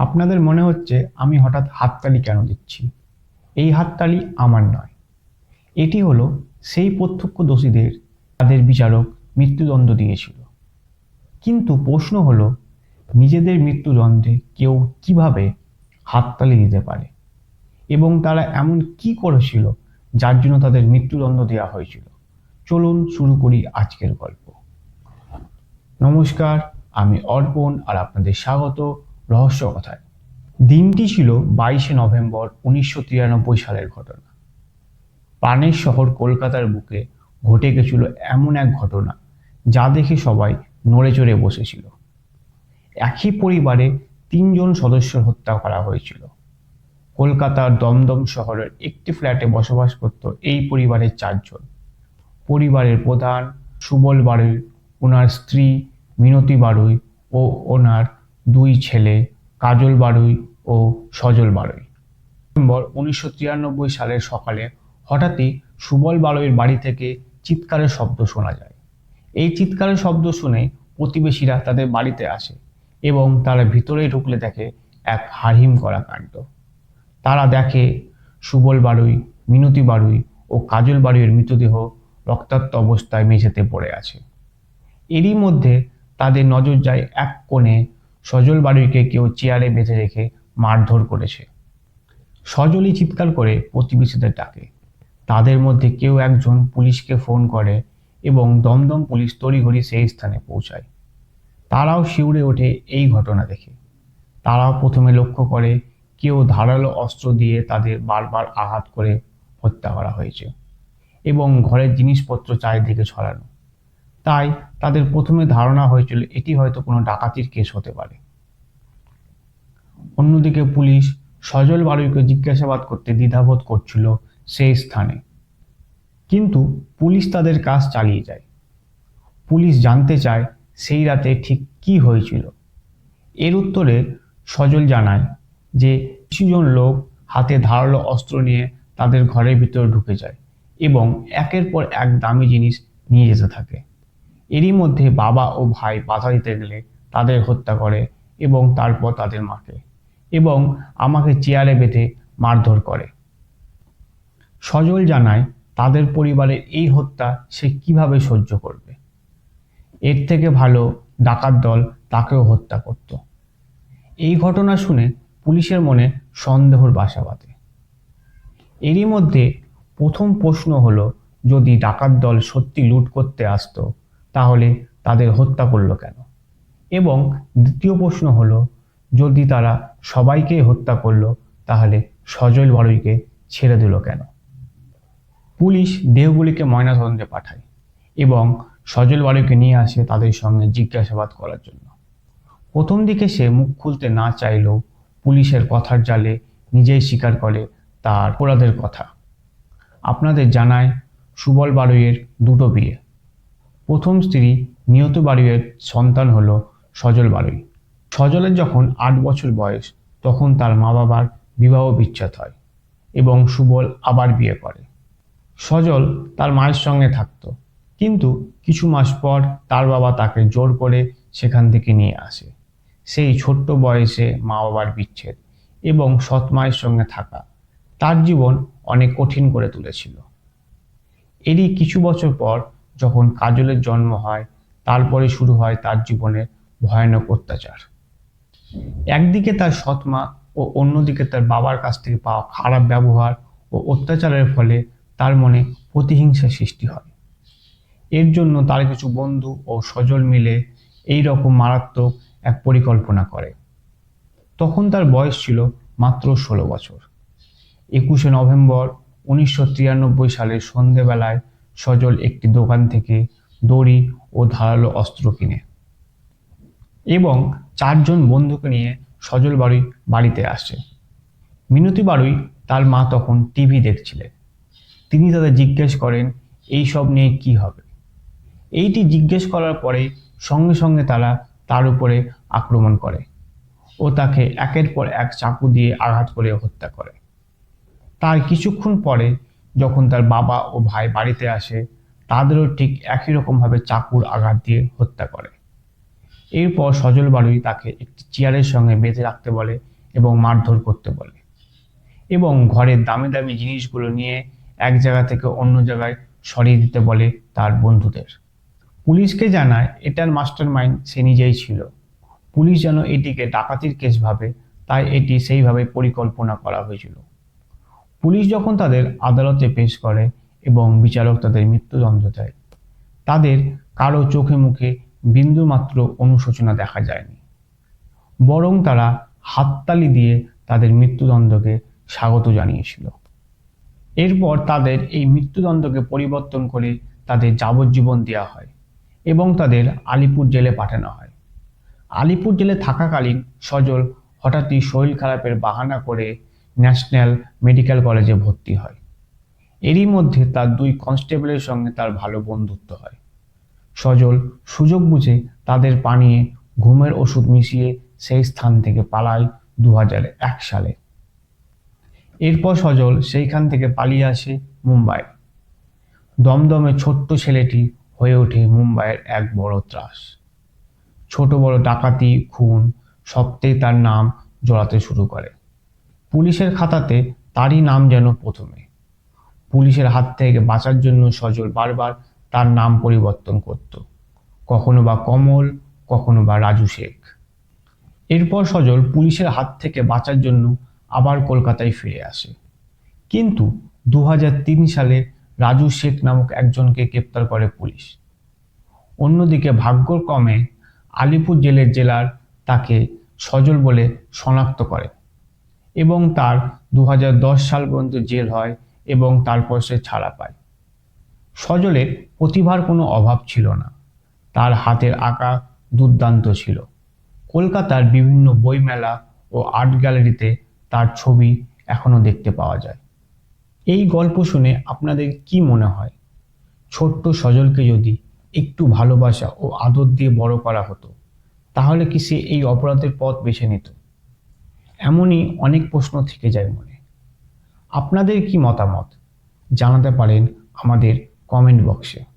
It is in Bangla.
আপনাদের মনে হচ্ছে আমি হঠাৎ হাততালি কেন দিচ্ছি? এই হাততালি আমার নয়। এটি হলো সেই প্রত্যক্ষদর্শীদের, তাদের বিচারক মৃত্যুদণ্ড দিয়েছিল। কিন্তু প্রশ্ন হলো, নিজেদের মৃত্যুদণ্ডে কেউ কীভাবে হাততালি দিতে পারে? এবং তারা এমন কি করেছিল যার জন্য তাদের মৃত্যুদণ্ড দেওয়া হয়েছিল? চলুন শুরু করি আজকের গল্প। নমস্কার, আমি অর্পণ আর আপনাদের স্বাগত। রহস্য কথায়। দিনটি ছিল বাইশে নভেম্বর উনিশশো তিরানব্বই সালের ঘটনা। প্রাণের শহর কলকাতার বুকে ঘটে গেছিল এমন এক ঘটনা, যা দেখে সবাই নড়ে চড়ে বসেছিল। একই পরিবারে তিনজন সদস্য হত্যা করা হয়েছিল। কলকাতার দমদম শহরের একটি ফ্ল্যাটে বসবাস করত এই পরিবারের চারজন। পরিবারের প্রধান সুবল বাড়ুই ওনার স্ত্রী মিনতি বাড়ুই ও ওনার দুই ছেলে, কাজল বাড়ুই ও সজল বাড়ুই নভেম্বর উনিশশো তিরানব্বই সালের সকালে হঠাৎই সুবল বাড়ুইয়ের বাড়ি থেকে চিৎকারের শব্দ শোনা যায়। এই চিৎকারের শব্দ শুনে প্রতিবেশীরা তাদের বাড়িতে আসে এবং তারা ভিতরে ঢুকলে দেখে এক হারহিম করা কাণ্ড। তারা দেখে সুবল বাড়ুই মিনতি বাড়ুই ও কাজল বাড়ুইয়ের মৃতদেহ রক্তাক্ত অবস্থায় মেঝেতে পড়ে আছে। এরই মধ্যে তাদের নজর যায় এক কোণে সজল বাড়ুইকে কেউ চেয়ারে বেঁধে রেখে মারধর করেছে। সজলই চিৎকার করে প্রতিবেশীদের ডাকে। তাদের মধ্যে কেউ একজন পুলিশকে ফোন করে এবং দমদম পুলিশ তড়িঘড়ি সেই স্থানে পৌঁছায়। তারাও শিউরে ওঠে এই ঘটনা দেখে। তারাও প্রথমে লক্ষ্য করে কেউ ধারালো অস্ত্র দিয়ে তাদের বারবার আঘাত করে হত্যা করা হয়েছে এবং ঘরের জিনিসপত্র চারিদিকে ছড়ানো। তাই তাদের প্রথমে ধারণা হয়েছিল এটি হয়তো কোনো ডাকাতির কেস হতে পারে। অন্যদিকে পুলিশ সজল বাড়ুইকে জিজ্ঞাসাবাদ করতে দ্বিধাবোধ করছিল সেই স্থানে। কিন্তু পুলিশ তাদের কাজ চালিয়ে যায়। পুলিশ জানতে চায় সেই রাতে ঠিক কি হয়েছিল। এর উত্তরে সজল জানায় যে কিছুজন লোক হাতে ধারালো অস্ত্র নিয়ে তাদের ঘরের ভিতরে ঢুকে যায় এবং একের পর এক দামি জিনিস নিয়ে যেতে থাকে। এরই মধ্যে বাবা ও ভাই বাধা দিতে গেলে তাদের হত্যা করে এবং তারপর তাদের মাকে এবং আমাকে চেয়ারে বেঁধে মারধর করে। সজল জানায়, তাদের পরিবারের এই হত্যা সে কীভাবে সহ্য করবে? এর থেকে ভালো ডাকাত দল তাকেও হত্যা করত। এই ঘটনা শুনে পুলিশের মনে সন্দেহর বাসা বাঁধে। এরই মধ্যে প্রথম প্রশ্ন হলো, যদি ডাকাত দল সত্যি লুট করতে আসতো তাহলে তাদের হত্যা করল কেন? এবং দ্বিতীয় প্রশ্ন হলো, যদি তারা সবাইকে হত্যা করল, তাহলে সজল বাড়ুইকে ছেড়ে দিল কেন? পুলিশ দেহগুলিকে ময়নাতদন্তে পাঠায় এবং সজল বাড়ুইকে নিয়ে আসে তাদের সঙ্গে জিজ্ঞাসাবাদ করার জন্য। প্রথম দিকে সে মুখ খুলতে না চাইলেও পুলিশের কথার জালে নিজেই স্বীকার করে তার অপরাধের কথা। আপনাদের জানায় সুবল বাড়ুইয়ের দুটো বিয়ে। প্রথম স্ত্রী নিহত বাড়ুইয়ের সন্তান হলো সজল বাড়ুই সজলের যখন আট বছর বয়স, তখন তার মা বাবার বিবাহ বিচ্ছেদ হয় এবং সুবল আবার বিয়ে করে। সজল তার মায়ের সঙ্গে থাকতো, কিন্তু কিছু মাস পর তার বাবা তাকে জোর করে সেখান থেকে নিয়ে আসে। সেই ছোট্ট বয়সে মা বাবার বিচ্ছেদ এবং সৎ মায়ের সঙ্গে থাকা তার জীবন অনেক কঠিন করে তুলেছিল। এরই কিছু বছর পর যখন কাজলের জন্ম হয়, তারপরে শুরু হয় তার জীবনের ভয়ানক অত্যাচার। একদিকে তার সৎমা ও অন্যদিকে তার বাবার কাছ থেকে পাওয়া খারাপ ব্যবহার ও অত্যাচারের ফলে তার মনে প্রতিহিংসা সৃষ্টি হয়। এর জন্য তার কিছু বন্ধু ও সজল মিলে এই রকম মারাত্মক এক পরিকল্পনা করে। তখন তার বয়স ছিল মাত্র ষোলো বছর। একুশে নভেম্বর উনিশশো তিরানব্বই সালের সন্ধেবেলায় সজল একটি দোকান থেকে দড়ি ও ধারালো অস্ত্র কিনে এবং চারজন বন্ধুকে নিয়ে সজল বাড়ুই বাড়িতে আসে। মিনতি বাড়ুই তার মা তখন টিভি দেখছিলেন। তিনি তাদের জিজ্ঞেস করেন, এই সব নিয়ে কি হবে? এইটি জিজ্ঞেস করার পরে সঙ্গে সঙ্গে তারা তার উপরে আক্রমণ করে ও তাকে একের পর এক চাকু দিয়ে আঘাত করে হত্যা করে। তার কিছুক্ষণ পরে যখন তার বাবা ও ভাই বাড়িতে আসে, তাদেরও ঠিক একই রকমভাবে চাকুর আঘাত দিয়ে হত্যা করে। এরপর সজল বাড়ুই তাকে একটি চেয়ারের সঙ্গে বেঁধে রাখতে বলে এবং মারধর করতে বলে এবং ঘরের দামি দামি জিনিসগুলো নিয়ে এক জায়গা থেকে অন্য জায়গায় সরিয়ে দিতে বলে তার বন্ধুদের। পুলিশকে জানায়, এটার মাস্টার মাইন্ড সে নিজেই ছিল। পুলিশ যেন এটিকে ডাকাতির কেস ভাবে, তাই এটি সেইভাবে পরিকল্পনা করা হয়েছিল। পুলিশ যখন তাদের আদালতে পেশ করে এবং বিচারক তাদের মৃত্যুদণ্ড দেয়, তাদের কারও চোখে মুখে বিন্দুমাত্র অনুশোচনা দেখা যায়নি। বরং তারা হাততালি দিয়ে তাদের মৃত্যুদণ্ডকে স্বাগত জানিয়েছিল। এরপর তাদের এই মৃত্যুদণ্ডকে পরিবর্তন করে তাদের যাবজ্জীবন দেওয়া হয় এবং তাদের আলিপুর জেলে পাঠানো হয়। আলিপুর জেলে থাকাকালীন সজল হঠাৎই শরীর খারাপের বাহানা করে ন্যাশনাল মেডিকেল কলেজে ভর্তি হয়। এরই মধ্যে তার দুই কনস্টেবলের সঙ্গে তার ভালো বন্ধুত্ব হয়। সজল সুযোগ বুঝে তাদের পানিয়ে ঘুমের ওষুধ মিশিয়ে সেই স্থান থেকে পালায় দু এক সালে। এরপর সজল সেইখান থেকে পালিয়ে আসে মুম্বাই। দমদমে ছোট্ট ছেলেটি হয়ে ওঠে মুম্বাইয়ের এক বড় ত্রাস। ছোট বড় ডাকাতি, খুন সবতেই তার নাম জড়াতে শুরু করে। পুলিশের খাতাতে তারই নাম যেন প্রথমে। পুলিশের হাত থেকে বাঁচার জন্য সজল বারবার তার নাম পরিবর্তন করত। কখনো বা কমল, কখনো বা রাজু শেখ। এরপর সজল পুলিশের হাত থেকে বাঁচার জন্য আবার কলকাতায় ফিরে আসে। কিন্তু দু হাজার তিন সালে রাজু শেখ নামক একজনকে গ্রেপ্তার করে পুলিশ। অন্যদিকে ভাগ্যক্রমে আলিপুর জেলের জেলার তাকে সজল বলে শনাক্ত করে। এবং তার দু হাজার দশ সাল পর্যন্ত জেল হয় এবং তারপর সে ছাড়া পায়। সজলের প্রতিভার কোনো অভাব ছিল না। তার হাতের আঁকা দুর্দান্ত ছিল। কলকাতার বিভিন্ন বইমেলা ও আর্ট গ্যালারিতে তার ছবি এখনও দেখতে পাওয়া যায়। এই গল্প শুনে আপনাদের কি মনে হয়? ছোট্ট সজলকে যদি একটু ভালোবাসা ও আদর দিয়ে বড় করা হতো, তাহলে কি সে এই অপরাধের পথ বেছে নিত? এমনই অনেক প্রশ্ন থেকে যায় মনে। আপনাদের কি মতামত? জানাতে পারেন আমাদের কমেন্ট বক্সে